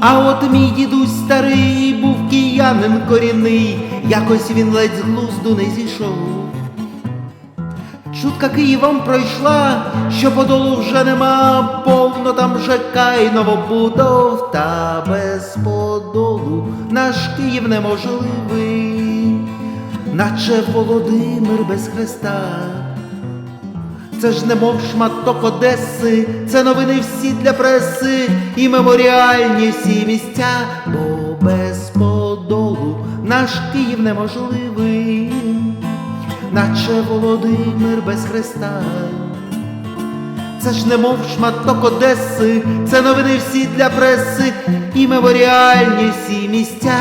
А от мій дідусь старий був киянин корінний, якось він ледь з глузду не зійшов. Чутка Києвом пройшла, що подолу вже нема, повно там ЖК й новобудов, та без подолу наш Київ неможливий, наче Володимир без Христа. Це ж немов шматок Одеси, це новини всі для преси і меморіальні всі місця, бо без подолу наш Київ неможливий, наче Володимир без Христа. Це ж немов шматок Одеси, це новини всі для преси і меморіальні всі місця,